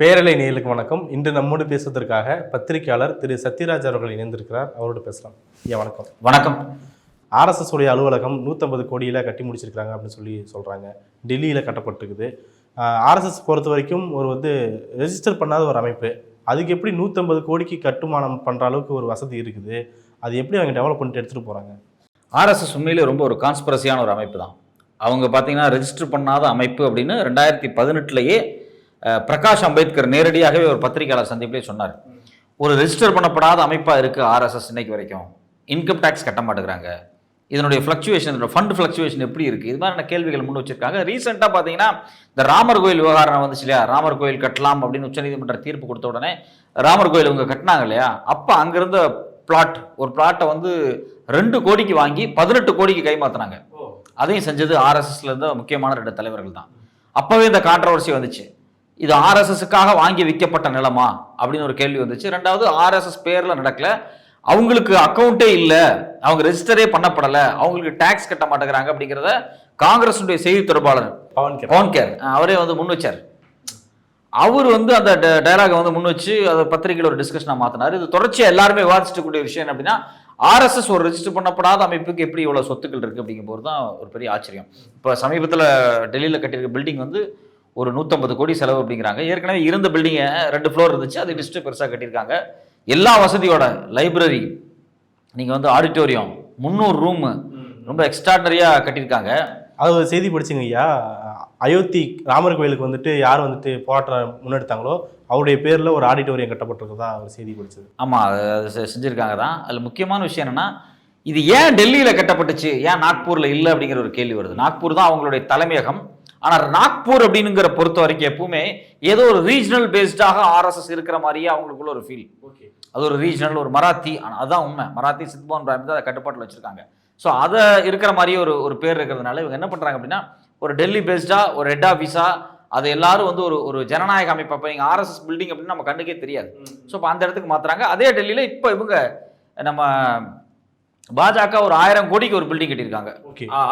பேரலை நேயர்களுக்கு வணக்கம். இன்று நம்மோடு பேசுவதற்காக பத்திரிகையாளர் திரு சத்யராஜ் அவர்கள் இணைந்திருக்கிறார். அவரோடு பேசலாம். ஐயா வணக்கம். வணக்கம். ஆர்எஸ்எஸ் உடைய அலுவலகம் நூற்றம்பது கோடியில் கட்டி முடிச்சிருக்காங்க அப்படின்னு சொல்லி சொல்கிறாங்க டெல்லியில் கட்டப்பட்டிருக்குது. ஆர்எஸ்எஸ் பொறுத்த வரைக்கும் ஒரு வந்து ரெஜிஸ்டர் பண்ணாத ஒரு அமைப்பு. அதுக்கு எப்படி நூற்றம்பது கோடிக்கு கட்டுமானம் பண்ணுற அளவுக்கு ஒரு வசதி இருக்குது? அது எப்படி அவங்க டெவலப் பண்ணிட்டு எடுத்துகிட்டு போகிறாங்க ஆர்எஸ்எஸ் உண்மையிலே ரொம்ப ஒரு கான்ஸ்பிரசியான ஒரு அமைப்பு தான். அவங்க பார்த்தீங்கன்னா ரெஜிஸ்டர் பண்ணாத அமைப்பு அப்படின்னு ரெண்டாயிரத்தி பதினெட்டுலேயே பிரகாஷ் அம்பேத்கர் நேரடியாகவே ஒரு பத்திரிகையாளர் சந்திப்பிலே சொன்னார். ஒரு ரெஜிஸ்டர் பண்ணப்படாத அமைப்பாக இருக்குது ஆர்எஸ்எஸ் இன்னைக்கு வரைக்கும். இன்கம் டேக்ஸ் கட்ட மாட்டேங்கிறாங்க. இதனுடைய ஃப்ளக்சுவேஷன் இதோட ஃபண்ட் ஃப்ளக்சுவேஷன் எப்படி இருக்குது இது மாதிரியான கேள்விகள் முன் வச்சிருக்காங்க. ரீசெண்டாக பார்த்தீங்கன்னா இந்த ராமர் கோயில் விவகாரம் வந்துச்சு இல்லையா? ராமர் கோயில் கட்டலாம் அப்படின்னு உச்சநீதிமன்ற தீர்ப்பு கொடுத்த உடனே ராமர் கோயில் இவங்க கட்டினாங்க இல்லையா? அப்போ அங்கிருந்த பிளாட் ஒரு பிளாட்டை வந்து ரெண்டு கோடிக்கு வாங்கி பதினெட்டு கோடிக்கு கைமாத்துனாங்க. அதையும் செஞ்சது ஆர்எஸ்எஸ்ல இருந்த முக்கியமான ரெண்டு தலைவர்கள் தான். அப்பவே இந்த கான்ட்ரவர்சி வந்துச்சு. இது ஆர்எஸ்எஸ்க்காக வாங்கி விற்கப்பட்ட நிலமா? அப்படின்னு ஒரு கேள்வி வந்துச்சு. ரெண்டாவது ஆர்எஸ்எஸ் பேர்ல நடக்கல. அவங்களுக்கு அக்கௌண்ட்டே இல்லை. அவங்க ரெஜிஸ்டரே பண்ணப்படலை. அவங்களுக்கு டேக்ஸ் கட்ட மாட்டேங்கிறாங்க அப்படிங்கிறத காங்கிரஸுடைய செய்தி தொடர்பாளர் பவன் கேர் அவரே வந்து முன் வச்சார். அவர் வந்து அந்த டயலாகை வந்து முன் வச்சு அதை பத்திரிகையில் ஒரு டிஸ்கஷனாக மாற்றினார் இது தொடர்ச்சியாக எல்லாருமே விவாதிச்சுட்டு கூடிய விஷயம் அப்படின்னா ஆர்எஸ்எஸ் ஒரு ரெஜிஸ்டர் பண்ணப்படாத அமைப்புக்கு எப்படி இவ்வளோ சொத்துக்கள் இருக்குது அப்படிங்கும்போது தான் ஒரு பெரிய ஆச்சரியம். இப்போ சமீபத்தில் டெல்லியில் கட்டியிருக்க பில்டிங் வந்து ஒரு நூற்றம்பது கோடி செலவு அப்படிங்கிறாங்க. ஏற்கனவே இருந்த பில்டிங்கை ரெண்டு ஃப்ளோர் இருந்துச்சு அது டிஸ்ட்டு பெருசாக கட்டியிருக்காங்க. எல்லா வசதியோட லைப்ரரி நீங்கள் வந்து ஆடிட்டோரியம் முந்நூறு ரூமு ரொம்ப எக்ஸ்ட்ராடனரியாக கட்டியிருக்காங்க. அது ஒரு செய்தி படிச்சுங்க ஐயா. அயோத்தி ராமர் கோயிலுக்கு வந்துட்டு யார் வந்துட்டு போராட்டம் முன்னெடுத்தாங்களோ அவருடைய பேரில் ஒரு ஆடிட்டோரியம் கட்டப்பட்டிருக்கதா ஒரு செய்தி படிச்சது. ஆமாம் அது செஞ்சிருக்காங்க தான். அதில் முக்கியமான விஷயம் என்னன்னா இது ஏன் டெல்லியில் கட்டப்பட்டுச்சு? ஏன் நாக்பூரில் இல்லை அப்படிங்கிற ஒரு கேள்வி வருது. நாக்பூர் தான் அவங்களுடைய தலைமையகம். ஆனால் நாக்பூர் அப்படிங்கிற பொறுத்த வரைக்கும் எப்பவுமே ஏதோ ஒரு ரீஜனல் பேஸ்டாக ஆர்எஸ்எஸ் இருக்கிற மாதிரியே அவங்களுக்குள்ள ஒரு ஃபீல் ஓகே அது ஒரு ரீஜனல் ஒரு மராத்தி. ஆனா அதுதான் உண்மை. மராத்தி சித்பவன் பிராமி தான் அதை கட்டுப்பாட்டில் வச்சிருக்காங்க. ஸோ அதை இருக்கிற மாதிரியே ஒரு ஒரு பேர் இருக்கிறதுனால இவங்க என்ன பண்ணுறாங்க அப்படின்னா ஒரு டெல்லி பேஸ்டாக ஒரு ஹெட் ஆஃபீஸாக அது எல்லாரும் வந்து ஒரு ஒரு ஜனநாயக அமைப்பு அப்போ நீங்கள் ஆர்எஸ்எஸ் பில்டிங் அப்படின்னு நம்ம கண்ணுக்கே தெரியாது. ஸோ இப்போ அந்த இடத்துக்கு மாத்துறாங்க. அதே டெல்லியில் இப்போ இவங்க நம்ம பாஜக ஒரு ஆயிரம் கோடிக்கு ஒரு பில்டிங் கட்டியிருக்காங்க.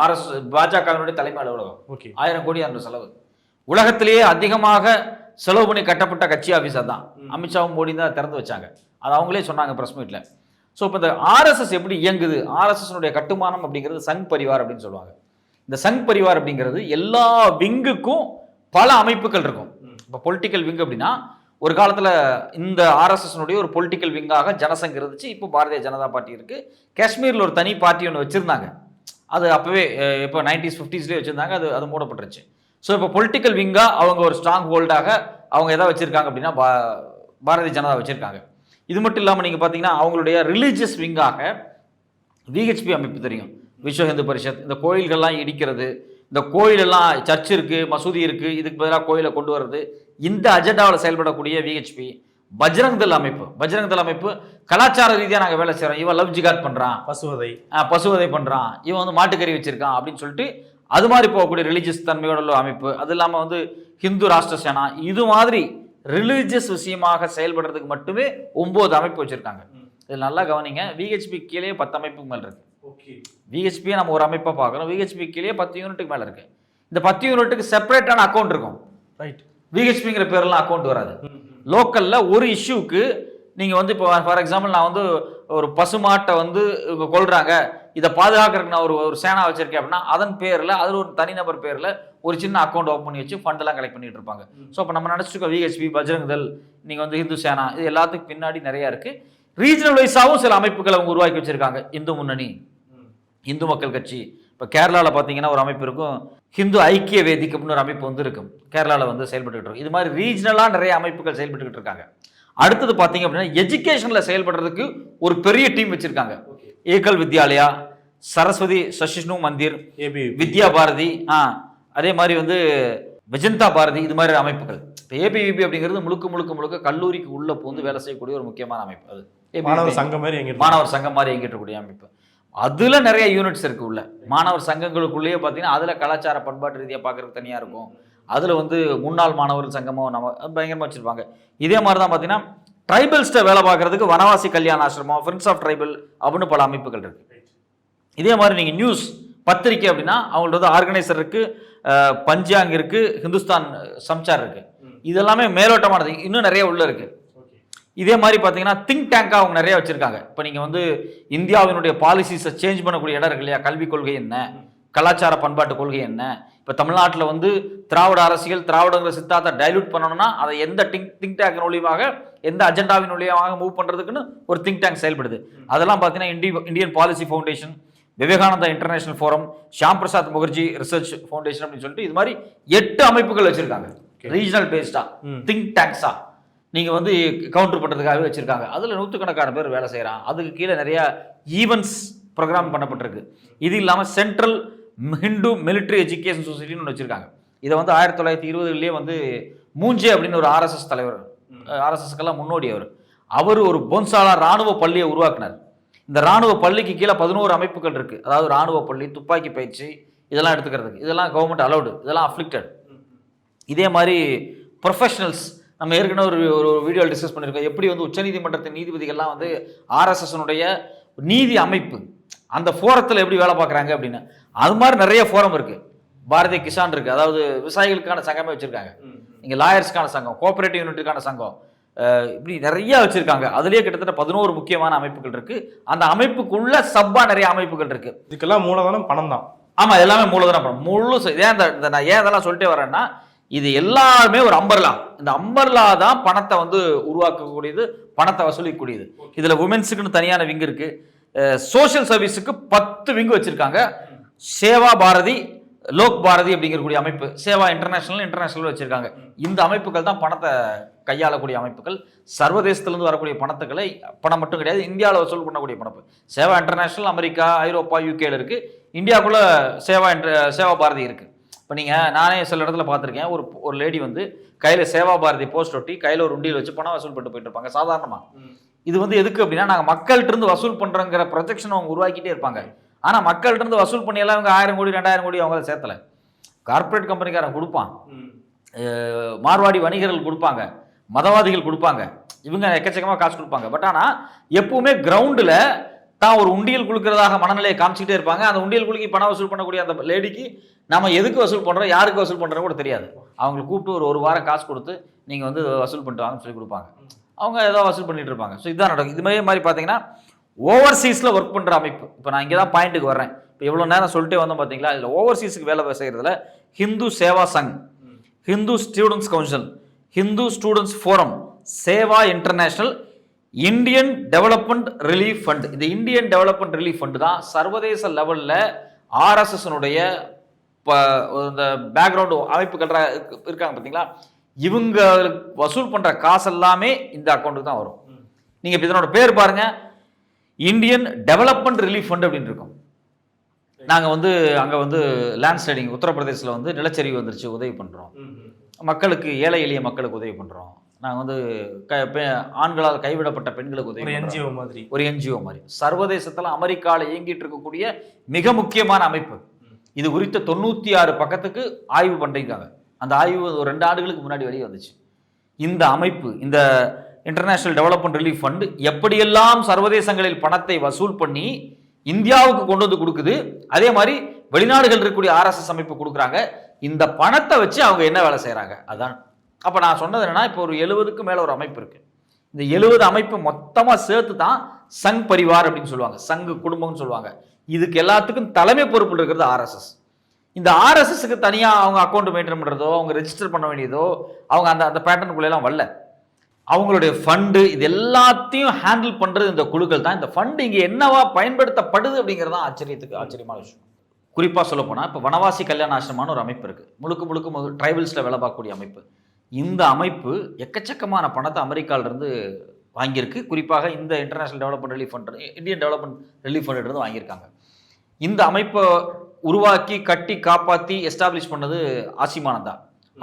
ஆர்எஸ் பாஜகவினுடைய தலைமை அலுவலகம். ஆயிரம் கோடி அந்த செலவு. உலகத்திலேயே அதிகமாக செலவு பண்ணி கட்டப்பட்ட கட்சி ஆஃபீஸர் தான் அமித்ஷாவும் மோடி தான் திறந்து வச்சாங்க. அது அவங்களே சொன்னாங்க ப்ரெஸ் மீட்டில் ஸோ இப்போ இந்த ஆர்எஸ்எஸ் எப்படி இயங்குது? ஆர்எஸ்எஸ்னுடைய கட்டுமானம் அப்படிங்கிறது சங் பரிவார் அப்படின்னு சொல்லுவாங்க. இந்த சங் பரிவார் அப்படிங்கிறது எல்லா விங்குக்கும் பல அமைப்புகள் இருக்கும். இப்போ பொலிட்டிக்கல் விங் அப்படின்னா ஒரு காலத்தில் இந்த ஆர்எஸ்எஸ்னுடைய ஒரு பொலிட்டிக்கல் விங்காக ஜனசங் இருந்துச்சு. இப்போ பாரதிய ஜனதா பார்ட்டி இருக்குது காஷ்மீரில் ஒரு தனி பார்ட்டி ஒன்று வச்சுருந்தாங்க. அது அப்போவே இப்போ நைன்டிஸ் ஃபிஃப்டிஸ்லேயே வச்சுருந்தாங்க. அது அது மூடப்பட்டுருச்சு. ஸோ இப்போ பொலிட்டிக்கல் விங்காக அவங்க ஒரு ஸ்ட்ராங் ஹோல்டாக அவங்க எதை வச்சுருக்காங்க அப்படின்னா பா பாரதிய ஜனதா வச்சுருக்காங்க. இது மட்டும் இல்லாமல் நீங்கள் பார்த்தீங்கன்னா அவங்களுடைய ரிலீஜியஸ் விங்காக விஹெச்பி அமைப்பு தெரியும். விஸ்வ ஹிந்து பரிஷத் இந்த கோயில்கள்லாம் இடிக்கிறது இந்த கோயிலெல்லாம் சர்ச் இருக்குது மசூதி இருக்குது இதுக்கு பதிலாக கோயிலை கொண்டு வர்றது. இந்த அஜெண்டாவில் செயல்படக்கூடிய விஹெச்பி பஜ்ரங் தள் அமைப்பு. பஜ்ரங் தள் அமைப்பு கலாச்சார ரீதியாக நாங்கள் வேலை செய்கிறோம் இவன் லவ் ஜிகாத் பண்ணுறான் பசுவதை. பசுவதை பண்ணுறான் இவன் வந்து மாட்டுக்கறி வச்சிருக்கான் அப்படின்னு சொல்லிட்டு அது மாதிரி போகக்கூடிய ரிலீஜியஸ் தன்மையோட உள்ள அமைப்பு. அது இல்லாமல் வந்து ஹிந்து ராஷ்டிர சேனா. இது மாதிரி ரிலீஜியஸ் விஷயமாக செயல்படுறதுக்கு மட்டுமே ஒம்பது அமைப்பு வச்சுருக்காங்க. இதில் நல்லா கவனிங்க. விஹெச்பி கீழே பத்து அமைப்புக்கு மேலே இருக்குது விஹெச்பியை நம்ம ஒரு அமைப்பாக பார்க்குறோம். விஹெச்பி கீழே பத்து யூனிட்டுக்கு மேலே இருக்குது இந்த பத்து யூனிட்டுக்கு செப்பரேட்டான அக்கௌண்ட் இருக்கும். ரைட் விஹெச்பிங்கிற பேர்லாம் அக்கௌண்ட் வராது. லோக்கலில் ஒரு இஷ்யூக்கு நீங்கள் வந்து இப்போ ஃபார் எக்ஸாம்பிள் நான் வந்து ஒரு பசுமாட்டை வந்து இவங்க கொள்றாங்க இதை பாதுகாக்கிறதுக்கு நான் ஒரு ஒரு சேனா வச்சிருக்கேன் அப்படின்னா அதன் பேரில் அதில் ஒரு தனிநபர் பேரில் ஒரு சின்ன அக்கௌண்ட் ஓப்பன் பண்ணி வச்சு ஃபண்டெல்லாம் கலெக்ட் பண்ணிட்டு இருப்பாங்க. ஸோ அப்போ நம்ம நினச்சிருக்கோம் விஹெச்பி பஜ்ரங் தள் நீங்கள் வந்து இந்து சேனா இது எல்லாத்துக்கும் பின்னாடி நிறையா இருக்குது ரீஜனல் வைஸாகவும் சில அமைப்புகளை அவங்க உருவாக்கி வச்சிருக்காங்க. இந்து முன்னணி. இந்து மக்கள் கட்சி. இப்போ கேரளாவில் பார்த்தீங்கன்னா ஒரு அமைப்பு இருக்கும். ஹிந்து ஐக்கிய வேதிக் அப்படின்னு ஒரு அமைப்பு வந்து இருக்கும். கேரளாவில் வந்து செயல்பட்டுக்கிட்டு இருக்கும். இது மாதிரி ரீஜனலாக நிறைய அமைப்புகள் செயல்பட்டுக்கிட்டு இருக்காங்க. அடுத்தது பார்த்தீங்க அப்படின்னா எஜுகேஷனில் செயல்படுறதுக்கு ஒரு பெரிய டீம் வச்சுருக்காங்க. ஏகல் வித்யாலயா சரஸ்வதி சசிஷ்ணு மந்திர் ஏபி வித்யா பாரதி ஆ அதே மாதிரி வந்து விஜந்தா பாரதி இது மாதிரி அமைப்புகள். இப்போ ஏபிவிபி அப்படிங்கிறது முழுக்க முழுக்க முழுக்க கல்லூரிக்கு உள்ள பூந்து வேலை செய்யக்கூடிய ஒரு முக்கியமான அமைப்பு அது. மாணவர் சங்கம் மாதிரி மாணவர் சங்கம் மாதிரி இயங்கிட்டு இருக்கக்கூடிய அமைப்பு. அதுல நிறைய யூனிட்ஸ் இருக்கு உள்ள. மாணவர் சங்கங்களுக்குள்ளேயே பார்த்தீங்கன்னா அதுல கலாச்சார பண்பாட்டு ரீதியாக பார்க்கறதுக்கு தனியா இருக்கும். அதுல வந்து முன்னாள் மாணவர் சங்கமோ நம்ம பயங்கரமா வச்சிருப்பாங்க. இதே மாதிரி தான் பார்த்தீங்கன்னா ட்ரைபல்ஸ்ட்டை வேலை பார்க்கறதுக்கு வனவாசி கல்யாண ஆசிரமம் ஃப்ரெண்ட்ஸ் ஆஃப் ட்ரைபல் அப்படின்னு பல அமைப்புகள் இருக்கு. இதே மாதிரி நீங்கள் நியூஸ் பத்திரிக்கை அப்படின்னா அவங்கள்ட்ட வந்து ஆர்கனைசர் இருக்கு அஹ், பஞ்சாங் இருக்கு ஹிந்துஸ்தான் சம்சார் இருக்கு. இதெல்லாமே மேலோட்டமானது. இன்னும் நிறைய உள்ள இருக்கு. இதே மாதிரி பார்த்தீங்கன்னா திங்க் டேங்காக அவங்க நிறைய வச்சிருக்காங்க. இப்போ நீங்கள் வந்து இந்தியாவினுடைய பாலிசிஸை சேஞ்ச் பண்ணக்கூடிய இடம் இருக்கு இல்லையா? கல்விக் கொள்கை என்ன? கலாச்சார பண்பாட்டு கொள்கை என்ன? இப்போ தமிழ்நாட்டில் வந்து திராவிட அரசியல் திராவிடங்கிற சித்தாத்தை டைல்யூட் பண்ணணும்னா அதை எந்த திங்க் திங்க் டேங்க் மூலியமாக எந்த அஜெண்டாவின் மூலியமாக மூவ் பண்ணுறதுக்குன்னு ஒரு திங்க் டேங்க் செயல்படுது. அதெல்லாம் பார்த்தீங்கன்னா indie Indian policy foundation Vivekananda international forum Shyam Prasad Mukherjee research foundation அப்படின்னு சொல்லிட்டு இது மாதிரி எட்டு அமைப்புகள் வச்சிருக்காங்க. ரீஜனல் பேஸ்டா ம். திங்க் டேங்க்ஸா நீங்கள் வந்து கவுண்டர் பண்ணுறதுக்காகவே வச்சுருக்காங்க. அதில் நூற்றுக்கணக்கான பேர் வேலை செய்கிறான் அதுக்கு கீழே நிறைய ஈவெண்ட்ஸ் ப்ரோக்ராம் பண்ணப்பட்டிருக்கு. இது இல்லாமல் சென்ட்ரல் ஹிந்து மிலிட்ரி எஜுகேஷன் சொசைட்டின்னு ஒன்று வச்சுருக்காங்க. இதை வந்து ஆயிரத்தி தொள்ளாயிரத்தி இருபதுலேயே வந்து மூஞ்சே அப்படின்னு ஒரு ஆர்எஸ்எஸ் தலைவர் ஆர்எஸ்எஸ்க்கெல்லாம் முன்னோடி அவர். அவர் ஒரு பொன்சாலா ராணுவ பள்ளியை உருவாக்குனார். இந்த ராணுவ பள்ளிக்கு கீழே பதினோரு அமைப்புகள் இருக்கு. அதாவது ராணுவ பள்ளி துப்பாக்கி பயிற்சி இதெல்லாம் எடுத்துக்கிறதுக்கு. இதெல்லாம் கவர்மெண்ட் அலௌடு இதெல்லாம் அஃப்ளிக்டட் இதே மாதிரி ப்ரொஃபஷனல்ஸ் நம்ம ஏற்கனவே ஒரு ஒரு வீடியோ டிஸ்கஸ் பண்ணியிருக்கோம். எப்படி வந்து உச்சநீதிமன்றத்தின் நீதிபதிகள்லாம் வந்து ஆர்எஸ்எஸ்னுடைய நீதி அமைப்பு அந்த ஃபோரத்தில் எப்படி வேலை பார்க்குறாங்க அப்படின்னு. அது மாதிரி நிறைய ஃபோரம் இருக்கு. பாரதிய கிசான் இருக்கு. அதாவது விவசாயிகளுக்கான சங்கமே வச்சிருக்காங்க. இங்கே லாயர்ஸ்க்கான சங்கம் கோஆபரேட்டிவ் யூனிட்டுக்கான சங்கம் இப்படி நிறைய வச்சிருக்காங்க. அதுலயே கிட்டத்தட்ட பதினோரு முக்கியமான அமைப்புகள் இருக்கு. அந்த அமைப்புக்குள்ள சப்பா நிறைய அமைப்புகள் இருக்கு. இதுக்கெல்லாம் மூலதனம் பணம் தான் ஆமா எல்லாமே மூலதனம் பணம். முழு ஏன் இந்த நான் ஏன் இதெல்லாம் சொல்லிட்டே வரேன்னா இது எல்லாருமே ஒரு அம்பர்லா இந்த அம்பர்லா தான் பணத்தை வந்து உருவாக்கக்கூடியது பணத்தை வசூலிக்கக்கூடியது. இதில் உமன்ஸுக்குன்னு தனியான விங் இருக்கு. சோஷியல் சர்வீஸுக்கு பத்து விங்கு வச்சிருக்காங்க. சேவா பாரதி லோக் பாரதி அப்படிங்கக்கூடிய அமைப்பு. சேவா இன்டர்நேஷனல் இன்டர்நேஷனல் வச்சிருக்காங்க. இந்த அமைப்புகள் தான் பணத்தை கையாளக்கூடிய அமைப்புகள். சர்வதேசத்திலிருந்து வரக்கூடிய பணத்துக்களை பணம் மட்டும் கிடையாது இந்தியாவில் வசூல் பண்ணக்கூடிய பணப்பு. சேவா இன்டர்நேஷனல் அமெரிக்கா ஐரோப்பா யூகேல இருக்கு. இந்தியாவுக்குள்ள சேவா இன்டர் சேவா பாரதி இருக்கு. இப்போ நீங்கள் நானே சில இடத்துல பார்த்துருக்கேன். ஒரு ஒரு லேடி வந்து கையில் சேவா பாரதி போஸ்ட் ஒட்டி கையில் ஒரு உண்டியல் வச்சு பணம் வசூல் பண்ணிட்டு போயிட்டு இருப்பாங்க சாதாரணமாக இது வந்து எதுக்கு அப்படின்னா நாங்கள் மக்கள்கிட்ட இருந்து வசூல் பண்ணுறோங்கிற ப்ரொஜெக்ஷன் அவங்க உருவாக்கிட்டே இருப்பாங்க. ஆனால் மக்கள்கிட்ட இருந்து வசூல் பண்ணியெல்லாம் அவங்க ஆயிரம் கோடி ரெண்டாயிரம் கோடி அவங்கள சேர்த்தல. கார்ப்பரேட் கம்பெனிக்காரன் கொடுப்பான். மார்வாடி வணிகர்கள் கொடுப்பாங்க. மதவாதிகள் கொடுப்பாங்க. இவங்க எக்கச்சக்கமாக காசு கொடுப்பாங்க. பட் ஆனால் எப்பவுமே கிரவுண்டில் தான் ஒரு உண்டியல் குழுக்கிறதாக மனநிலையை காமிச்சிக்கிட்டே இருப்பாங்க. அந்த உண்டியல் குலுக்கி பணம் வசூல் பண்ணக்கூடிய அந்த லேடிக்கு நம்ம எதுக்கு வசூல் பண்ணுறோம் யாருக்கு வசூல் பண்ணுறோம் கூட தெரியாது. அவங்களை கூப்பிட்டு ஒரு ஒரு வாரம் காசு கொடுத்து நீங்கள் வந்து வசூல் பண்ணிட்டு வாங்கன்னு சொல்லி கொடுப்பாங்க. அவங்க ஏதோ வசூல் பண்ணிட்டு இருப்பாங்க. ஸோ இதுதான் நடக்கும். இது மாதிரி மாதிரி பார்த்தீங்கன்னா ஓவர்சீஸில் ஒர்க் பண்ணுற அமைப்பு. இப்போ நான் இங்கே தான் பாயிண்ட்டுக்கு வர்றேன். இப்போ இவ்வளோ நேரம் சொல்லிட்டே வந்தோம் பார்த்தீங்களா? இதில் ஓவர்சீஸுக்கு வேலை செய்கிறதுல Hindu Seva Sangh Hindu students council Hindu students forum Seva international Indian development relief fund இந்த இந்தியன் டெவலப்மெண்ட் ரிலீஃப் ஃபண்ட் தான். சர்வதேச லெவலில் ஆர்எஸ்எஸ்னுடைய இந்த பேக்ரவுண்டு அமைப்புகள் இருக்காங்க பார்த்தீங்களா இவங்க வசூல் பண்ணுற காசு எல்லாமே இந்த அக்கௌண்ட்டுக்கு தான் வரும். நீங்கள் இப்போ இதனோட பேர் பாருங்கள் இந்தியன் டெவலப்மெண்ட் ரிலீஃப் ஃபண்ட் அப்படின்னு இருக்கும். நாங்கள் வந்து அங்கே வந்து லேண்ட் ஸ்லைடிங் உத்தரப்பிரதேசில் வந்து நிலச்சரிவு வந்துருச்சு உதவி பண்ணுறோம் மக்களுக்கு ஏழை எளிய மக்களுக்கு உதவி பண்ணுறோம் நாங்கள் வந்து க ஆண்களால் கைவிடப்பட்ட பெண்களுக்கு உதவி. என்ஜிஓ மாதிரி. ஒரு என்ஜிஓ மாதிரி. சர்வதேசத்தில் அமெரிக்காவில் இயங்கிட்டு இருக்கக்கூடிய மிக முக்கியமான அமைப்பு. இது குறித்த தொண்ணூற்றி ஆறு பக்கத்துக்கு ஆய்வு பண்ணிருக்காங்க அந்த ஆய்வு ஒரு ரெண்டு ஆண்டுகளுக்கு முன்னாடி வெளியே வந்துச்சு. இந்த அமைப்பு இந்த இன்டர்நேஷனல் டெவலப்மெண்ட் ரிலீஃப் ஃபண்ட் எப்படியெல்லாம் சர்வதேசங்களில் பணத்தை வசூல் பண்ணி இந்தியாவுக்கு கொண்டு வந்து கொடுக்குது அதே மாதிரி வெளிநாடுகள் இருக்கக்கூடிய ஆர்எஸ்எஸ் அமைப்பு கொடுக்குறாங்க இந்த பணத்தை வச்சு அவங்க என்ன வேலை செய்கிறாங்க அதான் அப்போ நான் சொன்னது என்னன்னா இப்போ ஒரு எழுபதுக்கு மேலே ஒரு அமைப்பு இருக்கு. இந்த எழுபது அமைப்பு மொத்தமாக சேர்த்து தான் சங் பரிவார் அப்படின்னு சொல்லுவாங்க. சங்கு குடும்பம்னு சொல்லுவாங்க. இதுக்கு எல்லாத்துக்கும் தலைமை பொறுப்பு இருக்கிறது ஆர்எஸ்எஸ் இந்த ஆர்எஸ்எஸ்க்கு தனியாக அவங்க அக்கௌண்ட் மெயின்டைன் பண்ணுறதோ அவங்க ரெஜிஸ்டர் பண்ண வேண்டியதோ அவங்க அந்த அந்த பேட்டர்னுக்குள்ளெல்லாம் வரல. அவங்களுடைய ஃபண்டு இது எல்லாத்தையும் ஹேண்டில் பண்ணுறது இந்த குழுக்கள் தான். இந்த ஃபண்டு இங்கே என்னவா பயன்படுத்தப்படுது அப்படிங்கிறது தான் ஆச்சரியத்துக்கு ஆச்சரியமான விஷயம். குறிப்பாக சொல்லப்போனால் இப்போ வனவாசி கல்யாண ஆசிரமான ஒரு அமைப்பு இருக்குது முழுக்க முழுக்க ட்ரைபல்ஸில் வேலை பார்க்கக்கூடிய அமைப்பு. இந்த அமைப்பு எக்கச்சக்கமான பணத்தை அமெரிக்காவிலிருந்து வாங்கியிருக்கு. குறிப்பாக இந்த international development relief fund Indian development relief ஃபண்ட்லேருந்து வாங்கியிருக்காங்க. இந்த அமைப்பை உருவாக்கி கட்டி காப்பாற்றி எஸ்டாப்ளிஷ் பண்ணது ஆசிமானந்தா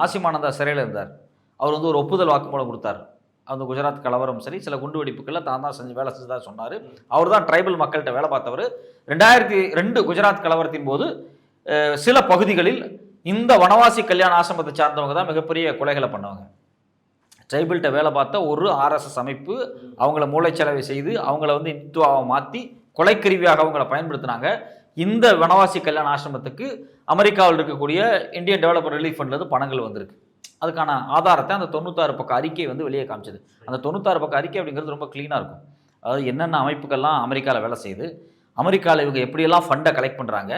ஆசிமானந்தா சிறையில் இருந்தார். அவர் வந்து ஒரு ஒப்புதல் வாக்குமூலம் கொடுத்தார். அந்த குஜராத் கலவரம் சரி சில குண்டு வெடிப்புகளில் தான் தான் செஞ்சு வேலை செஞ்சதா சொன்னார். அவர் தான் ட்ரைபல் மக்கள்கிட்ட வேலை பார்த்தவர். ரெண்டாயிரத்தி ரெண்டு குஜராத் கலவரத்தின் போது சில பகுதிகளில் இந்த வனவாசி கல்யாண ஆசிரமத்தை சார்ந்தவங்க தான் மிகப்பெரிய கொலைகளை பண்ணவங்க. ட்ரைபிள்கிட்ட வேலை பார்த்த ஒரு ஆர்எஸ்எஸ் அமைப்பு அவங்கள மூளைச்சலவை செய்து அவங்கள வந்து இந்துத்துவாவை மாற்றி கொலைக்கருவியாக அவங்கள பயன்படுத்தினாங்க. இந்த வனவாசி கல்யாண ஆசிரமத்துக்கு அமெரிக்காவில் இருக்கக்கூடிய இந்தியன் டெவலப்மெண்ட் ரிலீஃப் ஃபண்ட்லேருந்து பணங்கள் வந்திருக்கு. அதுக்கான ஆதாரத்தை அந்த தொண்ணூத்தாறு பக்கம் அறிக்கை வந்து வெளியே காமிச்சது. அந்த தொண்ணூத்தாறு பக்கம் அறிக்கை அப்படிங்கிறது ரொம்ப க்ளீனாக இருக்கும். அதாவது என்னென்ன அமைப்புகள்லாம் அமெரிக்காவில் வேலை செய்யுது? அமெரிக்காவில் இவங்க எப்படியெல்லாம் ஃபண்டை கலெக்ட் பண்ணுறாங்க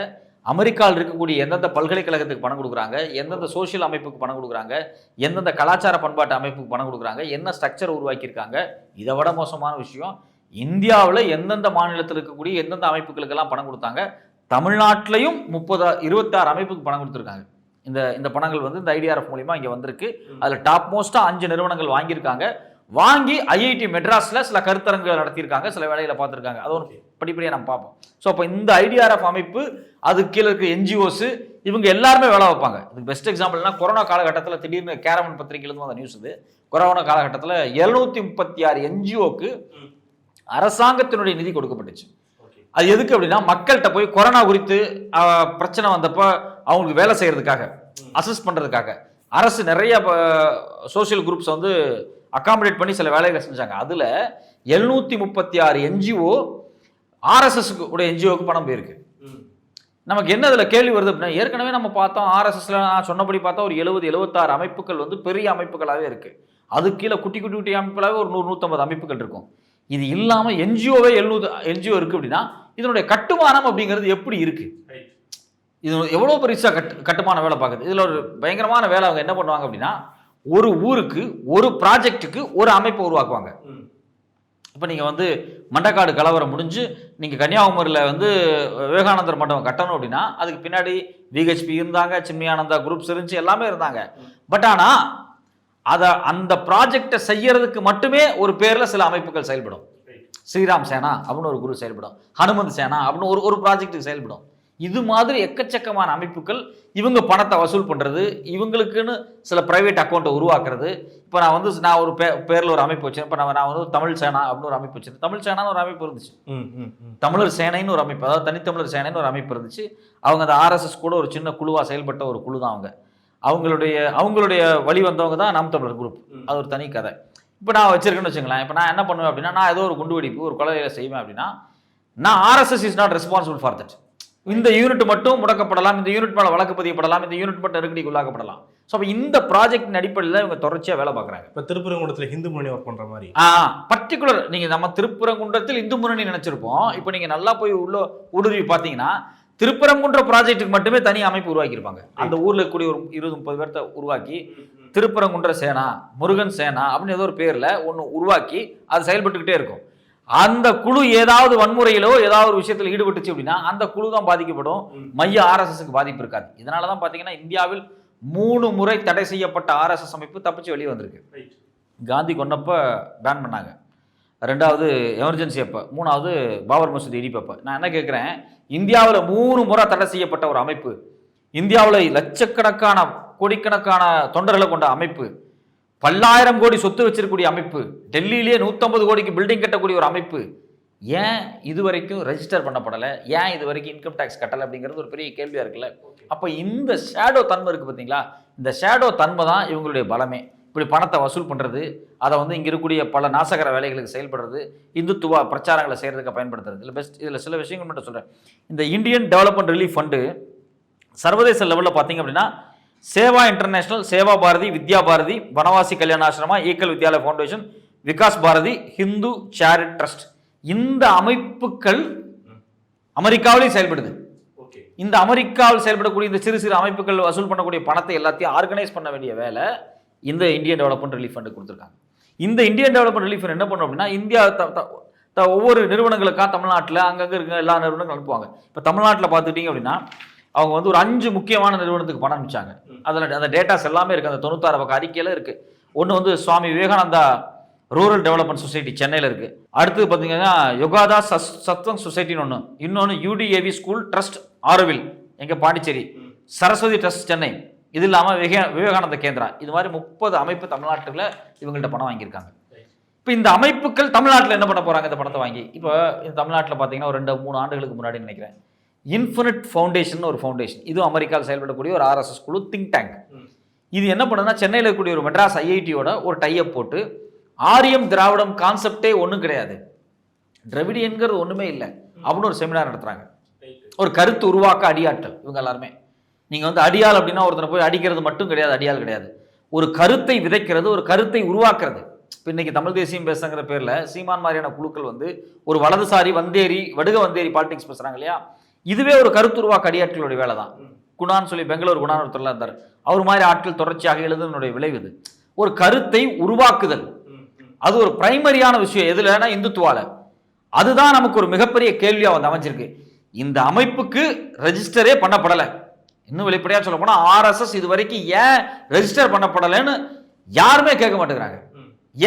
அமெரிக்காவில் இருக்கக்கூடிய எந்தெந்த பல்கலைக்கழகத்துக்கு பணம் கொடுக்குறாங்க எந்தெந்த சோஷியல் அமைப்புக்கு பணம் கொடுக்குறாங்க எந்தெந்த கலாச்சார பண்பாட்டு அமைப்புக்கு பணம் கொடுக்குறாங்க என்ன ஸ்ட்ரக்சர் உருவாக்கியிருக்காங்க இதை விட மோசமான விஷயம் இந்தியாவில் எந்தெந்த மாநிலத்தில் இருக்கக்கூடிய எந்தெந்த அமைப்புகளுக்கெல்லாம் பணம் கொடுத்தாங்க தமிழ்நாட்டிலையும் முப்பது இருபத்தாறு அமைப்புக்கு பணம் கொடுத்துருக்காங்க. இந்த இந்த பணங்கள் வந்து இந்த ஐடிஆர்எஃப் மூலிமா இங்கே வந்திருக்கு. அதில் டாப் மோஸ்ட்டாக அஞ்சு நிறுவனங்கள் வாங்கியிருக்காங்க. வாங்கி ஐஐடி மெட்ராஸில் சில கருத்தரங்குகள் நடத்தியிருக்காங்க சில வேலைகளை பார்த்துருக்காங்க. அது ஒரு படிப்படியாக நம்ம பார்ப்போம். ஸோ அப்போ இந்த ஐடிஆர்எஃப் அமைப்பு அது கீழே இருக்க என்ஜிஓஸ் இவங்க எல்லாருமே வேலை வைப்பாங்க இதுக்கு பெஸ்ட் எக்ஸாம்பிள்னா கொரோனா காலகட்டத்தில் திடீர்னு கேரவன் பத்திரிகையிலேருந்து வந்த நியூஸ் இது. கொரோனா காலகட்டத்தில் எழுநூத்தி முப்பத்தி ஆறு என்ஜிஓக்கு அரசாங்கத்தினுடைய நிதி கொடுக்கப்பட்டுச்சு. அது எதுக்கு அப்படின்னா மக்கள்கிட்ட போய் கொரோனா குறித்து பிரச்சனை வந்தப்போ அவங்களுக்கு வேலை செய்யறதுக்காக அசஸ் பண்றதுக்காக. அரசு நிறைய சோஷியல் குரூப்ஸ் வந்து அகாமடேட் பண்ணி சில வேலைகளை செஞ்சாங்க. அதுல எழுநூத்தி முப்பத்தி ஆறு என்ஜிஓ ஆர்எஸ்எஸ் உடைய என்ஜிஓக்கு பணம் போயிருக்கு. நமக்கு என்ன இதில் கேள்வி வருது அப்படின்னா ஏற்கனவே நம்ம பார்த்தோம் ஆர்எஸ்எஸ்ல நான் சொன்னபடி பார்த்தா ஒரு எழுபது எழுபத்தாறு அமைப்புகள் வந்து பெரிய அமைப்புகளாகவே இருக்கு. அது கீழே குட்டி குட்டி குட்டி அமைப்புகளாகவே ஒரு நூறு நூற்றம்பது அமைப்புகள் இருக்கும். இது இல்லாமல் என்ஜிஓவே எழுநூறு என்ஜிஓ இருக்கு அப்படின்னா இதனுடைய கட்டுமானம் அப்படிங்கிறது எப்படி இருக்கு? இது எவ்வளோ பெருசாக கட்டு கட்டுமான வேலை பார்க்குது? இதில் ஒரு பயங்கரமான வேலை அவங்க என்ன பண்ணுவாங்க அப்படின்னா ஒரு ஊருக்கு ஒரு ப்ராஜெக்ட்டுக்கு ஒரு அமைப்பை உருவாக்குவாங்க. இப்போ நீங்கள் வந்து மண்டக்காடு கலவரம் முடிஞ்சு நீங்கள் கன்னியாகுமரியில் வந்து விவேகானந்தர் மண்டபம் கட்டணும் அப்படின்னா அதுக்கு பின்னாடி விஹெச்பி இருந்தாங்க சின்மயானந்தா குரூப்ஸ் இருந்துச்சு எல்லாமே இருந்தாங்க. பட் ஆனால் அதை அந்த ப்ராஜெக்டை செய்யறதுக்கு மட்டுமே ஒரு பேரில் சில அமைப்புகள் செயல்படும். ஸ்ரீராம் சேனா அப்படின்னு ஒரு குரு செயல்படும். ஹனுமந்த் சேனா அப்படின்னு ஒரு ஒரு ப்ராஜெக்ட்டுக்கு செயல்படும். இது மாதிரி எக்கச்சக்கமான அமைப்புகள் இவங்க பணத்தை வசூல் பண்ணுறது இவங்களுக்குன்னு சில பிரைவேட் அக்கௌண்ட்டை உருவாக்குறது. இப்போ நான் வந்து நான் ஒரு பே பேரில் ஒரு அமைப்பு வச்சேன் இப்போ நான் நான் வந்து தமிழ் சேனா அப்படின்னு ஒரு அமைப்பு வச்சேன் தமிழ் சேனான்னு ஒரு அமைப்பு இருந்துச்சு. ம் ம் ம். தமிழர் சேனைன்னு ஒரு அமைப்பு அதாவது தனித்தமிழர் சேனைன்னு ஒரு அமைப்பு இருந்துச்சு. அவங்க அந்த ஆர்எஸ்எஸ் கூட ஒரு சின்ன குழுவாக செயல்பட்ட ஒரு குழு தான் அவங்க. அவங்களுடைய அவங்களுடைய வழி வந்தவங்க தான் நாம் தமிழர் குரூப் அது ஒரு தனி கதை. இப்போ நான் வச்சிருக்கேன்னு வச்சுங்களேன் இப்போ நான் என்ன பண்ணுவேன் அப்படின்னா நான் ஏதோ ஒரு குண்டு வெடிப்பு ஒரு கொலையை செய்வேன் அப்படின்னா நான் RSS is not responsible for that இந்த யூனிட் மட்டும் முடக்கப்படலாம் இந்த யூனிட் மேலே வழக்கு பதியப்படலாம் இந்த யூனிட் மட்டும் நெருக்கடிக்கு உள்ளாக்கப்படலாம் ஸோ அப்போ இந்த ப்ராஜெக்ட் அடிப்படையில் இவங்க தொடர்ச்சியாக வேலை பார்க்குறாங்க. இப்போ திருப்பரங்குன்றத்தில் ஹிந்து முன்னணி ஒர்க் பண்ற மாதிரி. ஆ பர்டிகுலர் நீங்க நம்ம திருப்பரங்குன்றத்தில் இந்து முன்னணி நினைச்சிருப்போம். இப்போ நீங்க நல்லா போய் உள்ள ஊடுருவி பார்த்தீங்கன்னா திருப்பரங்குன்ற ப்ராஜெக்ட்டுக்கு மட்டுமே தனி அமைப்பு உருவாக்கியிருப்பாங்க. அந்த ஊர்ல இருக்கக்கூடிய ஒரு இருபது முப்பது பேர்த்த உருவாக்கி திருப்பரங்குன்ற சேனா முருகன் சேனா அப்படின்னு ஏதோ ஒரு பேர்ல ஒன்று உருவாக்கி அது செயல்பட்டுக்கிட்டே இருக்கும். அந்த குழு ஏதாவது வன்முறையிலோ ஏதாவது ஒரு விஷயத்தில் ஈடுபட்டுச்சு அப்படின்னா அந்த குழு தான் பாதிக்கப்படும். மைய ஆர்எஸ்எஸ்க்கு பாதிப்பு இருக்காது. இதனால தான் பார்த்தீங்கன்னா இந்தியாவில் மூணு முறை தடை செய்யப்பட்ட ஆர்எஸ்எஸ் அமைப்பு தப்பிச்சு வெளியே வந்திருக்கு. காந்தி கொன்னப்ப பேன் பண்ணாங்க. ரெண்டாவது எமர்ஜென்சி அப்போ. மூணாவது பாபர் மசூதி இடிப்பப்ப நான் என்ன கேட்குறேன் இந்தியாவில் மூணு முறை தடை செய்யப்பட்ட ஒரு அமைப்பு. இந்தியாவில் லட்சக்கணக்கான கோடிக்கணக்கான தொண்டர்களை கொண்ட அமைப்பு. பல்லாயிரம் கோடி சொத்து வச்சிருக்கக்கூடிய அமைப்பு டெல்லியிலேயே நூற்றம்பது கோடிக்கு பில்டிங் கட்டக்கூடிய ஒரு அமைப்பு ஏன் இது வரைக்கும் ரெஜிஸ்டர் பண்ணப்படலை? ஏன் இது வரைக்கும் இன்கம் டேக்ஸ் கட்டலை அப்படிங்கிறது ஒரு பெரிய கேள்வியாக இருக்குல்ல? அப்போ இந்த ஷேடோ தன்மை இருக்குது பார்த்தீங்களா? இந்த ஷேடோ தன்மை தான் இவங்களுடைய பலமே. இப்படி பணத்தை வசூல் பண்ணுறது அதை வந்து இங்கே இருக்கக்கூடிய பல நாசகர வேலைகளுக்கு செயல்படுறது இந்துத்துவ பிரச்சாரங்களை செய்கிறதுக்கு பயன்படுத்துறது. இதில் பெஸ்ட் இதில் சில விஷயங்கள் மட்டும் சொல்கிறேன் இந்த இந்தியன் டெவலப்மெண்ட் ரிலீஃப் ஃபண்டு சர்வதேச லெவலில் பார்த்தீங்க அப்படின்னா Seva international Seva Bharati Vidya Bharati Vanvasi Kalyanashram Ekal Vidyalaya foundation Vikas Bharati Hindu charity trust. இந்த அமைப்புகள் அமெரிக்காவிலையும் செயல்படுது. இந்த அமெரிக்காவில் செயல்படக்கூடிய இந்த சிறு சிறு அமைப்புகள் வசூல் பண்ணக்கூடிய பணத்தை எல்லாத்தையும் ஆர்கனைஸ் பண்ண வேண்டிய வேலை இந்த இந்தியன் டெவலப்மெண்ட் ரிலீஃப் ஃபண்டு கொடுத்துருக்காங்க. இந்த இந்தியன் டெவலப்மெண்ட் ரிலீஃப் ஃபண்ட் என்ன பண்ணும் அப்படின்னா இந்தியா ஒவ்வொரு நிறுவனங்களுக்கா தமிழ்நாட்டில் அங்கங்கே இருக்க எல்லா நிறுவனங்களும் அனுப்புவாங்க. இப்போ தமிழ்நாட்டில் பார்த்துக்கிட்டீங்க அப்படின்னா அவங்க வந்து ஒரு அஞ்சு முக்கியமான நிறுவனத்துக்கு பணம் அனுப்பிச்சாங்க. அதில் அந்த டேட்டாஸ் எல்லாமே இருக்குது அந்த தொண்ணூத்தாறு பக்கம் அறிக்கையில் இருக்குது ஒன்று வந்து Swami Vivekananda rural development society சென்னையில் இருக்குது அடுத்தது பார்த்தீங்கன்னா யோகாதா சஸ் சத்வங் சொசைட்டின்னு ஒன்று இன்னொன்று யூடிஏவி ஸ்கூல் ட்ரஸ்ட் ஆரோவில் எங்கே பாண்டிச்சேரி. சரஸ்வதி ட்ரஸ்ட் சென்னை. இது இல்லாமல் விவே விவேகானந்த கேந்திரா. இது மாதிரி முப்பது அமைப்பு தமிழ்நாட்டில் இவங்கள்ட்ட பணம் வாங்கியிருக்காங்க. இப்போ இந்த அமைப்புகள் தமிழ்நாட்டில் என்ன பண்ண போகிறாங்க இந்த பணத்தை வாங்கி இப்போ இந்த தமிழ்நாட்டில் பார்த்தீங்கன்னா ஒரு ரெண்டு மூணு ஆண்டுகளுக்கு முன்னாடி நினைக்கிறேன். இன்ஃபினிட் ஃபவுண்டேஷன் ஒரு ஃபவுண்டேஷன். இதுவும் அமெரிக்காவில் செயல்படக்கூடிய ஒரு ஆர்எஸ்எஸ் குழு திங்க் டேங்க் இது என்ன பண்ணுதுன்னா சென்னையில் இருக்கக்கூடிய ஒரு மெட்ராஸ் ஐஐடியோட ஒரு டைப் போட்டு ஆரியம் திராவிடம் கான்செப்டே ஒன்றும் கிடையாது. திராவிடியன்கிறது ஒன்றுமே இல்லை. அப்படின்னு ஒரு செமினார் நடத்துகிறாங்க ஒரு கருத்து உருவாக்க அடியாட்கள் இவங்க எல்லாருமே. நீங்கள் வந்து அடியாள் அப்படின்னா ஒருத்தனை போய் அடிக்கிறது மட்டும் கிடையாது அடியாள் கிடையாது. ஒரு கருத்தை விதைக்கிறது ஒரு கருத்தை உருவாக்குறது. இப்போ இன்னைக்கு தமிழ் தேசியம் பேசுங்கிற பேர்ல சீமான் மாதிரியான குழுக்கள் வந்து ஒரு வலதுசாரி வந்தேரி வடுக வந்தேரி பாலிடிக்ஸ் பேசுறாங்க இல்லையா? இதுவே ஒரு கருத்துருவாக்க அடியாட்களுடைய வேலை தான் குணான்னு சொல்லி பெங்களூர் குணான் ஒருத்தர்லாம் இருந்தார். அவர் மாதிரி ஆட்கள் தொடர்ச்சியாக எழுதுனுடைய விளைவு இது. ஒரு கருத்தை உருவாக்குதல். அது ஒரு பிரைமரியான விஷயம். எதுலன்னா இந்துத்துவால. அதுதான் நமக்கு ஒரு மிகப்பெரிய கேள்வியா வந்து அமைஞ்சிருக்கு. இந்த அமைப்புக்கு ரெஜிஸ்டரே பண்ணப்படலை. இன்னும் வெளிப்படையா சொல்ல போனா ஆர்எஸ்எஸ் இது வரைக்கும் ஏன் ரெஜிஸ்டர் பண்ணப்படலைன்னு யாருமே கேட்க மாட்டேங்கிறாங்க.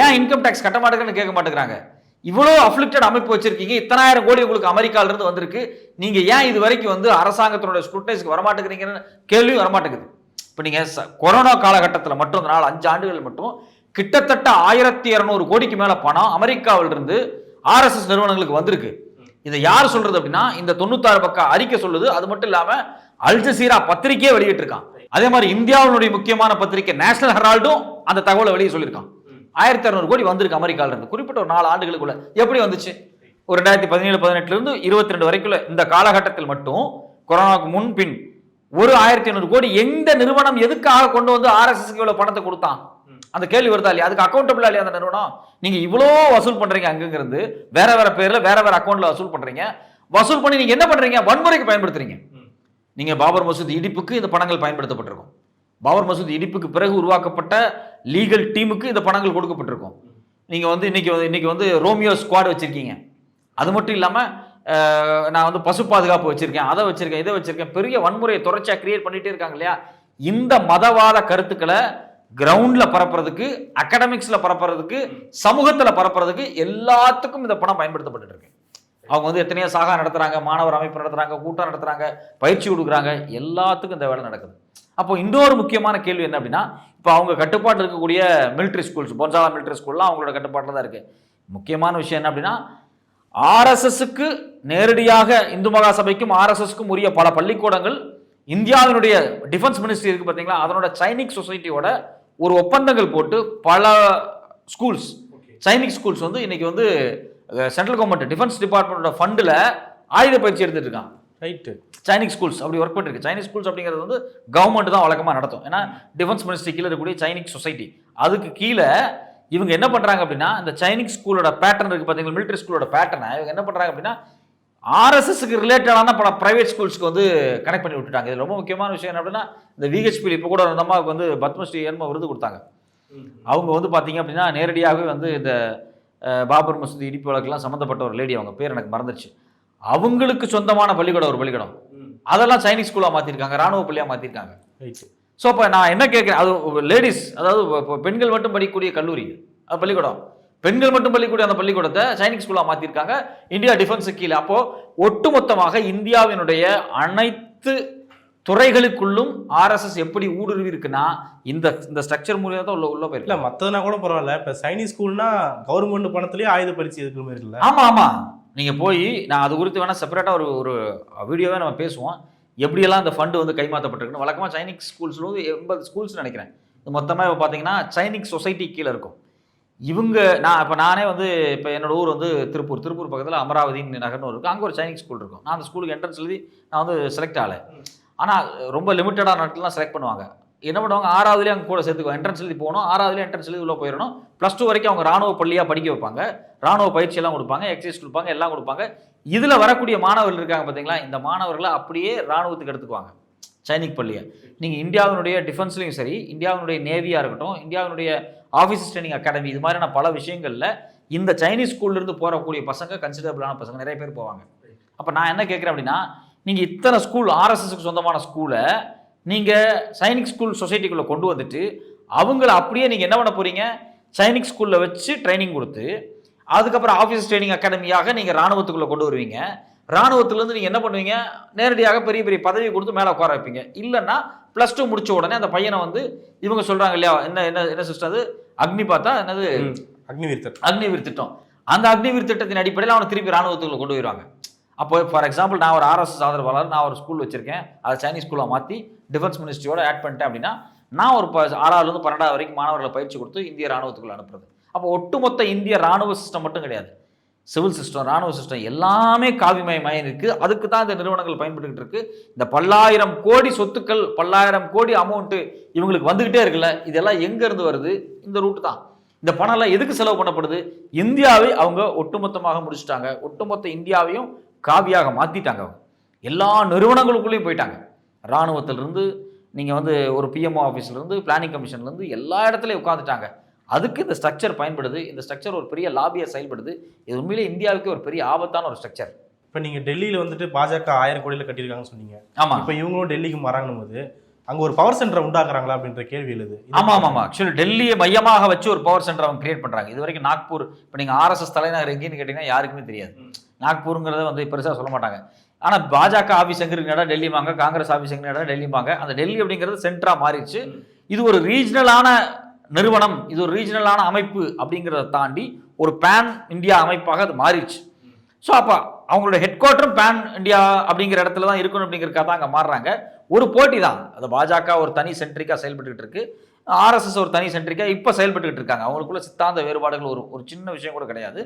ஏன் இன்கம் டேக்ஸ் கட்ட மாட்டேங்கன்னு கேட்க மாட்டேங்கிறாங்க. இவ்வளோ அஃப்ளிக்டட் அமைப்பு வச்சிருக்கீங்க. இத்தனாயிரம் கோடி உங்களுக்கு அமெரிக்கால இருந்து வந்திருக்கு. நீங்க ஏன் இது வரைக்கும் வந்து அரசாங்கத்தினுடைய ஸ்க்ரூட்டனைஸ்க்கு வரமாட்டேங்கிறீங்கன்னு கேள்வியும் வரமாட்டேங்குது. இப்போ நீங்க ச- கொரோனா காலகட்டத்தில் மட்டும் இந்த நாள் அஞ்சு ஆண்டுகள் மட்டும் கிட்டத்தட்ட ஆயிரத்தி இரநூறு கோடிக்கு மேல பணம் அமெரிக்காவில இருந்து ஆர்எஸ்எஸ் நிறுவனங்களுக்கு வந்திருக்கு. இதை யார் சொல்றது அப்படின்னா இந்த தொண்ணூத்தாறு பக்கம் அறிக்கை சொல்லுது. அது மட்டும் இல்லாம அல்ஜசீரா பத்திரிகையே பத்திரிக்கையே வெளியிட்டிருக்கான். அதே மாதிரி இந்தியாவினுடைய முக்கியமான பத்திரிக்கை நேஷனல் ஹெரால்டும் அந்த தகவலை வெளியே சொல்லியிருக்கான். ஆயிரத்தி இரநூறு கோடி வந்திருக்கு அமெரிக்கால இருந்து. குறிப்பிட்ட ஒரு நாலு ஆண்டுகளுக்குள்ள. எப்படி வந்துச்சு? ஒரு ரெண்டாயிரத்தி பதினேழு பதினெட்டுல இருந்து இருபத்தி ரெண்டு வரைக்குள்ள இந்த காலகட்டத்தில் மட்டும் கொரோனாவுக்கு முன் பின் ஒரு ஆயிரத்தி ஐநூறு கோடி எந்த நிறுவனம் எதுக்காக கொண்டு வந்து ஆர்எஸ்எஸ்க்கு இவ்வளவு பணத்தை கொடுத்தான்? அந்த கேள்வி வருதா இல்லையா? அதுக்கு அக்கௌண்டபிளா இல்லையா அந்த நிறுவனம்? நீங்க இவ்வளோ வசூல் பண்றீங்க அங்கங்கிறது வேற வேற பேர்ல வேற வேற அக்கௌண்ட்ல வசூல் பண்றீங்க. வசூல் பண்ணி நீங்க என்ன பண்றீங்க? வன்முறைக்கு பயன்படுத்துறீங்க. நீங்க பாபர் மசூத் இடிப்புக்கு இந்த பணங்கள் பயன்படுத்தப்பட்டிருக்கும். பாபர் மசூத் இடிப்புக்கு பிறகு உருவாக்கப்பட்ட லீகல் டீமுக்கு இந்த பணங்கள் கொடுக்கப்பட்டிருக்கும். நீங்கள் வந்து இன்றைக்கி வந்து இன்னைக்கு வந்து ரோமியோ ஸ்குவாட் வச்சுருக்கீங்க. அது மட்டும் இல்லாமல் நான் வந்து பசு பாதுகாப்பு வச்சுருக்கேன் அதை வச்சுருக்கேன் இதை வச்சுருக்கேன் பெரிய வன்முறையை தொடர்ச்சியாக க்ரியேட் பண்ணிகிட்டே இருக்காங்க இல்லையா? இந்த மதவாத கருத்துக்களை கிரவுண்டில் பரப்புறதுக்கு அகடமிக்ஸில் பரப்புறதுக்கு சமூகத்தில் பரப்புறதுக்கு எல்லாத்துக்கும் இந்த பணம் பயன்படுத்தப்பட்டு இருக்கு அவங்க வந்து எத்தனையோ சாகா நடத்துகிறாங்க மாணவர் அமைப்பு நடத்துகிறாங்க கூட்டம் நடத்துகிறாங்க பயிற்சி கொடுக்குறாங்க எல்லாத்துக்கும் இந்த வேலை நடக்குது. அப்போ இன்னொரு முக்கியமான கேள்வி என்ன அப்படின்னா இப்போ அவங்க கட்டுப்பாட்டில் இருக்கக்கூடிய மிலிட்ரி ஸ்கூல்ஸ் பொன்சாலா மிலிட்ரி ஸ்கூல்லாம் அவங்களோட கட்டுப்பாட்டில் தான் இருக்கு. முக்கியமான விஷயம் என்ன அப்படின்னா ஆர்எஸ்எஸ்க்கு நேரடியாக இந்து மகா சபைக்கும் ஆர்எஸ்எஸ்க்கும் உரிய பல பள்ளிக்கூடங்கள் இந்தியாவினுடைய டிஃபென்ஸ் மினிஸ்ட்ரி இருக்கு பார்த்தீங்களா? அதனோட சைனிக் சொசைட்டியோட ஒரு ஒப்பந்தங்கள் போட்டு பல ஸ்கூல்ஸ் சைனிக் ஸ்கூல்ஸ் வந்து இன்னைக்கு வந்து சென்ட்ரல் கவர்மெண்ட் டிஃபென்ஸ் டிபார்ட்மெண்டோட ஃபண்டில் ஆயுத பயிற்சி எடுத்துட்டு இருக்காங்க. ரைட்டு சைனிக் ஸ்கூல்ஸ் அப்படி ஒர்க் பண்ணிருக்கு. சைனிக் ஸ்கூல்ஸ் அப்படிங்கிறது வந்து கவர்மெண்ட் தான் வழக்கமாக நடத்தும். ஏன்னா டிஃபென்ஸ் மினிஸ்ட்ரி கீழே இருக்கக்கூடிய சைனிக் சொசைட்டி அதுக்கு கீழே இவங்க என்ன பண்றாங்க அப்படின்னா இந்த சைனிக் ஸ்கூலோட பேட்டர்ன் இருக்கு பார்த்தீங்களா மிலிட்டரி ஸ்கூலோட பேட்டர்னை இவங்க என்ன பண்றாங்க அப்படின்னா ஆர்எஸ்எஸ்க்கு ரிலேட்டடான பல பிரைவேட் ஸ்கூல்ஸ்க்கு வந்து கனெக்ட் பண்ணி விட்டுட்டாங்க. இது ரொம்ப முக்கியமான விஷயம் என்ன அப்படின்னா இந்த விஹெச்பி இப்போ கூட அந்த அம்மாவுக்கு வந்து பத்மஸ்ரீ ஏன்மா விருது கொடுத்தாங்க. அவங்க வந்து பார்த்தீங்க அப்படின்னா நேரடியாகவே வந்து இந்த பாபர் மசூதி இடிப்பு வழக்கெல்லாம் சம்மந்தப்பட்ட ஒரு லேடி அவங்க. பேர் எனக்கு மறந்துருச்சு. அவங்களுக்கு சொந்தமான பள்ளிக்கூடம் ஒரு பள்ளிக்கூடம். அதெல்லாம் சைனிக் ஸ்கூலாக மாற்றிருக்காங்க ராணுவ பள்ளியாக மாற்றிருக்காங்க ஸோ இப்போ நான் என்ன கேட்குறேன்? அது லேடிஸ் அதாவது இப்போ பெண்கள் மட்டும் படிக்கக்கூடிய கல்லூரி அது பள்ளிக்கூடம். பெண்கள் மட்டும் பள்ளிக்கூட அந்த பள்ளிக்கூடத்தை சைனிக் ஸ்கூலாக மாற்றிருக்காங்க இந்தியா டிஃபென்ஸுக்கு கீழே. அப்போ ஒட்டுமொத்தமாக இந்தியாவினுடைய அனைத்து துறைகளுக்குள்ளும் ஆர்எஸ்எஸ் எப்படி ஊடுருவி இருக்குன்னா இந்த இந்த ஸ்ட்ரக்சர் மூலியமா தான் உள்ள உள்ள போயிருக்கு. இல்ல மத்ததுனா கூட பரவாயில்ல. இப்ப சைனீஸ் ஸ்கூல்னா கவர்மெண்ட் பணத்திலேயே ஆயுத பயிற்சி இருக்கிற மாதிரி இல்ல ஆமா ஆமா. நீங்க போய் நான் அது குறித்து வேணா செப்பரேட்டா ஒரு ஒரு வீடியோவே நம்ம பேசுவோம். எப்படியெல்லாம் இந்த ஃபண்டு வந்து கைமாற்றப்பட்டிருக்குன்னு. வழக்கமா சைனிக் ஸ்கூல்ஸ்ல வந்து எண்பது ஸ்கூல்ஸ் நினைக்கிறேன். இது மொத்தமா இப்போ பார்த்தீங்கன்னா சைனிக் சொசைட்டி கீழே இருக்கும். இவங்க நான் இப்போ நானே வந்து இப்போ என்னோட ஊர் வந்து திருப்பூர். திருப்பூர் பக்கத்தில் அமராவதி நகர்னு இருக்கும் அங்கே ஒரு சைனிக் ஸ்கூல் இருக்கும். நான் அந்த ஸ்கூலுக்கு என்ட்ரன்ஸ் எழுதி நான் வந்து செலக்ட் ஆகலை. ஆனால் ரொம்ப லிமிட்டடான நாட்கள்லாம் செலக்ட் பண்ணுவாங்க. என்ன பண்ணுவாங்க? ஆறாவதுலேயே அங்கே கூட சேர்த்துக்குவோம் என்ட்ரன்ஸ் எழுதி போகணும். ஆறாவதுலேயே என்ட்ரன்ஸ் எழுதி உள்ளே போயிடணும் ப்ளஸ் டூ வரைக்கும் அவங்க ராணுவ பள்ளியாக படிக்க வைப்பாங்க. ராணுவ பயிற்சியெல்லாம் கொடுப்பாங்க. எக்ஸசைஸ் கொடுப்பாங்க. எல்லாம் கொடுப்பாங்க. இதில் வரக்கூடிய மாணவர்கள் இருக்காங்க பார்த்தீங்களா இந்த மாணவர்களை அப்படியே ராணுவத்துக்கு எடுத்துக்குவாங்க. சைனிக் பள்ளியை. நீங்கள் இந்தியாவினுடைய டிஃபென்ஸ்லையும் சரி இந்தியாவினுடைய நேவியாக இருக்கட்டும் இந்தியாவினுடைய ஆஃபீஸ் ட்ரைனிங் அகாடமி இது மாதிரியான பல விஷயங்களில் இந்த சைனீஸ் ஸ்கூல்ல இருந்து போகக்கூடிய பசங்க கன்சிடரபிளான பசங்க நிறைய பேர் போவாங்க. அப்போ நான் என்ன கேட்குறேன் அப்படின்னா நீங்கள் இத்தனை ஸ்கூல் ஆர்எஸ்எஸ்க்கு சொந்தமான ஸ்கூலை நீங்கள் சைனிக் ஸ்கூல் சொசைட்டிக்குள்ளே கொண்டு வந்துட்டு அவங்கள அப்படியே நீங்கள் என்ன பண்ண போகிறீங்க சைனிக் ஸ்கூலில் வச்சு ட்ரைனிங் கொடுத்து அதுக்கப்புறம் ஆஃபீஸ் ட்ரைனிங் அகாடமியாக நீங்கள் ராணுவத்துக்குள்ளே கொண்டு வருவீங்க. ராணுவத்துலேருந்து நீங்கள் என்ன பண்ணுவீங்க? நேரடியாக பெரிய பெரிய பதவி கொடுத்து மேலே உட்கார வைப்பீங்க. இல்லைன்னா ப்ளஸ் டூ முடிச்ச உடனே அந்த பையனை வந்து இவங்க சொல்கிறாங்க இல்லையா? என்ன என்ன என்ன சிஸ்டம் அது? அக்னி பார்த்தா என்னது? ம். அக்னிவீர்த்தர் அக்னிவீர் திட்டம். அந்த அக்னிவீர் திட்டத்தின் அடிப்படையில் அவனை திருப்பி ராணுவத்துக்குள்ள கொண்டு போயிடுவாங்க அப்போ ஃபார் எக்ஸாம்பிள் நான் ஒரு ஆர்எஸ்எஸ் ஆதரவாளர் நான் ஒரு ஸ்கூல் வச்சிருக்கேன். அதை சைனீஸ் ஸ்கூலாக மாற்றி டிஃபென்ஸ் மினிஸ்ட்ரியோட ஆட் பண்ணிட்டேன் அப்படின்னா நான் ஒரு ப- ஆறாவதுலேருந்து பன்னெண்டாவது வரைக்கும் மாணவர்களை பயிற்சி கொடுத்து இந்திய ராணுவத்துக்குள்ள அனுப்புறது. அப்போ ஒட்டுமொத்த இந்திய ராணுவ சிஸ்டம் மட்டும் கிடையாது. சிவில் சிஸ்டம் ராணுவ சிஸ்டம் எல்லாமே காவிமயமாய் இருக்கு. அதுக்கு தான் இந்த நிறுவனங்கள் பயன்பட்டுக்கிட்டு இருக்கு. இந்த பல்லாயிரம் கோடி சொத்துக்கள் பல்லாயிரம் கோடி அமௌண்ட்டு இவங்களுக்கு வந்துகிட்டே இருக்குல்ல இதெல்லாம் எங்கேருந்து வருது? இந்த ரூட் தான். இந்த பணம்லாம் எதுக்கு செலவு பண்ணப்படுது? இந்தியாவை அவங்க ஒட்டுமொத்தமாக முடிச்சுட்டாங்க. ஒட்டுமொத்த இந்தியாவையும் காவியாக மாத்திட்டாங்க அவங்க. எல்லா நிறுவனங்களுக்குள்ளேயும் போயிட்டாங்க. இராணுவத்திலிருந்து நீங்கள் வந்து ஒரு பிஎம்ஓ ஆஃபீஸ்லேருந்து பிளானிங் கமிஷன்லேருந்து எல்லா இடத்துலையும் உட்காந்துட்டாங்க அதுக்கு இந்த ஸ்ட்ரக்சர் பயன்படுது. இந்த ஸ்ட்ரக்சர் ஒரு பெரிய லாபியாக செயல்படுது. இது உண்மையிலே இந்தியாவுக்கு ஒரு பெரிய ஆபத்தான ஒரு ஸ்ட்ரக்சர் இப்போ நீங்க டெல்லியில வந்துட்டு பாஜக ஆயிரம் கோடியில கட்டியிருக்காங்கன்னு சொன்னீங்க. ஆமாம் இப்போ இவங்களும் டெல்லிக்கு மறாங்கணும் போது அங்க ஒரு பவர் சென்டரை உண்டாக்குறாங்களா அப்படின்ற கேள்வி எழுது. ஆமாம் ஆமாம் ஆக்சுவலி டெல்லியை மையமாக வச்சு ஒரு பவர் சென்டர் அவங்க கிரியேட் பண்ணுறாங்க இது வரைக்கும் நாக்பூர் இப்போ நீங்கள் ஆர்எஸ்எஸ் தலைநகர் எங்கேன்னு கேட்டிங்கன்னா யாருக்குமே தெரியாது. நாக்பூருங்கிறத வந்து பெருசாக சொல்ல மாட்டாங்க. ஆனால் பாஜக ஆஃபீஸ் எங்கே இருக்குன்னா டெல்லிமாங்க காங்கிரஸ் ஆஃபீஸ் எங்கே டெல்லிமாங்க அந்த டெல்லி அப்படிங்கிறது சென்டராக மாறிடுச்சு. இது ஒரு ரீஜனலான நிறுவனம் இது ஒரு ரீஜனலான அமைப்பு அப்படிங்கிறத தாண்டி ஒரு பேன் இந்தியா அமைப்பாக அது மாறிடுச்சு. ஸோ அப்போ அவங்களோட ஹெட் குவார்ட்டரும் பேன் இந்தியா அப்படிங்கிற இடத்துல தான் இருக்கணும் அப்படிங்கிறக்காக தான் அங்கே மாறுறாங்க. ஒரு போட்டி தான். அது பாஜக ஒரு தனி சென்ட்ரிக்காக செயல்பட்டுக்கிட்டு இருக்கு. ஆர்எஸ்எஸ் ஒரு தனி சென்ட்ரிக்காக இப்போ செயல்பட்டுக்கிட்டு இருக்காங்க. அவங்களுக்குள்ள சித்தாந்த வேறுபாடுகள் ஒரு ஒரு சின்ன விஷயம் கூட கிடையாது.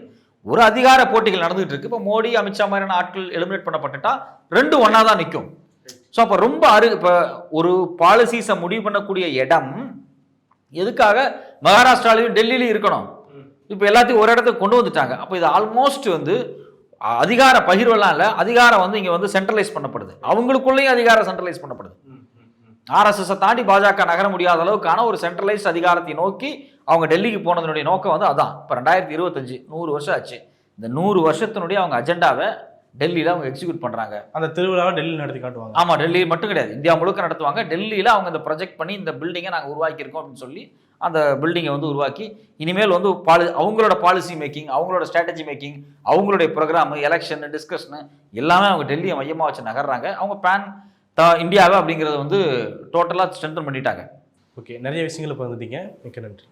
ஒரு அதிகார போட்டிகள் நடந்துகிட்டு இருக்கு. இப்போ மோடி அமித்ஷா மாதிரியான ஆட்கள் எலிமினேட் பண்ணப்பட்டுட்டா ரெண்டும் ஒன்றா தான் நிற்கும் ஸோ அப்போ ரொம்ப அரு இப்போ ஒரு பாலிசிஸை முடிவு பண்ணக்கூடிய இடம் எதுக்காக மகாராஷ்டிராலையும் டெல்லியிலையும் இருக்கணும். இப்போ எல்லாத்தையும் ஒரு இடத்துக்கு கொண்டு வந்துட்டாங்க. அப்போ இது ஆல்மோஸ்ட் வந்து அதிகார பகிர்வெல்லாம் இல்லை அதிகாரம் வந்து இங்கே வந்து சென்ட்ரலைஸ் பண்ணப்படுது. அவங்களுக்குள்ளேயும் அதிகாரம் சென்ட்ரலைஸ் பண்ணப்படுது. ஆர்எஸ்எஸை தாண்டி பாஜக நகர முடியாத அளவுக்கான ஒரு சென்ட்ரலைஸ்ட் அதிகாரத்தை நோக்கி அவங்க டெல்லிக்கு போனதனுடைய நோக்கம் வந்து அதான். இப்போ ரெண்டாயிரத்தி இருபத்தஞ்சு நூறு வருஷம் ஆச்சு. இந்த நூறு வருஷத்தினுடைய அவங்க அஜெண்டாவை டெல்லியில் அவங்க எக்ஸிக்யூட் பண்ணுறாங்க அந்த திருவிழாவை டெல்லியில் நடத்தி காட்டுவாங்க. ஆமாம் டெல்லி மட்டும் கிடையாது. இந்தியா முழுக்க நடத்துவாங்க. டெல்லியில் அவங்க இந்த ப்ரொஜெக்ட் பண்ணி இந்த பில்டிங்கை நாங்கள் உருவாக்கியிருக்கோம் அப்படின்னு சொல்லி அந்த பில்டிங்கை வந்து உருவாக்கி இனிமேல் வந்து பாலி அவங்களோட பாலிசி மேக்கிங் அவங்களோட ஸ்ட்ராட்டஜி மேக்கிங் அவங்களுடைய ப்ரோக்ராம் எலெக்ஷன் டிஸ்கஷனு எல்லாமே அவங்க டெல்லியை மையமாக வச்சு நகர்றாங்க. அவங்க பேன் த இந்தியாவை அப்படிங்கிறத வந்து டோட்டலாக ஸ்ட்ரென்தன் பண்ணிட்டாங்க. ஓகே நிறைய விஷயங்களை பகிர்ந்துட்டீங்க. மிக்க நன்றி.